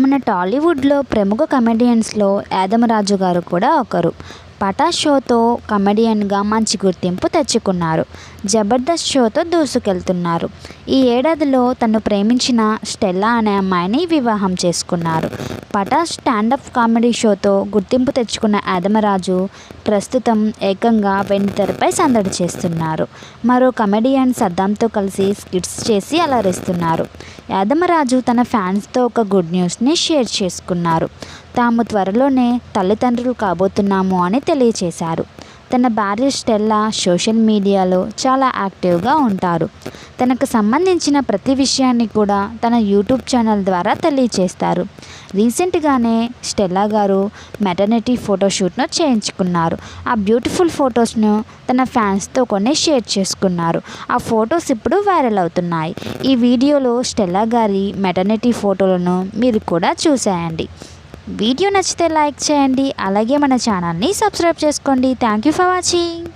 మన టాలీవుడ్లో ప్రముఖ కమెడియన్స్లో యాదమరాజు గారు కూడా ఒకరు. పటా షోతో కమెడియన్గా మంచి గుర్తింపు తెచ్చుకున్నారు. జబర్దస్త్ షోతో దూసుకెళ్తున్నారు. ఈ ఏడాదిలో తను ప్రేమించిన స్టెల్లా అనే అమ్మాయిని వివాహం చేసుకున్నారు. పటాస్ స్టాండప్ కామెడీ షోతో గుర్తింపు తెచ్చుకున్న యాదమరాజు ప్రస్తుతం ఏకంగా వెండితెరపై సందడి చేస్తున్నారు. మరో కమెడియన్ సద్దాంతో కలిసి స్కిట్స్ చేసి అలరిస్తున్నారు. యాదమరాజు తన ఫ్యాన్స్తో ఒక గుడ్ న్యూస్ని షేర్ చేసుకున్నారు. తాము త్వరలోనే తల్లిదండ్రులు కాబోతున్నాము అని తెలియచేశారు. తన భార్య స్టెల్లా సోషల్ మీడియాలో చాలా యాక్టివ్గా ఉంటారు. తనకు సంబంధించిన ప్రతి విషయాన్ని కూడా తన యూట్యూబ్ ఛానల్ ద్వారా తెలియచేస్తారు. రీసెంట్గానే స్టెల్లా గారు మెటర్నిటీ ఫోటోషూట్ను చేయించుకున్నారు. ఆ బ్యూటిఫుల్ ఫొటోస్ను తన ఫ్యాన్స్తో కొన్ని షేర్ చేసుకున్నారు. ఆ ఫొటోస్ ఇప్పుడు వైరల్ అవుతున్నాయి. ఈ వీడియోలో స్టెల్లా గారి మెటర్నిటీ ఫోటోలను మీరు కూడా చూసేయండి. వీడియో నచ్చితే లైక్ చేయండి అలాగే మన ఛానల్ని సబ్స్క్రైబ్ చేసుకోండి. Thank you for watching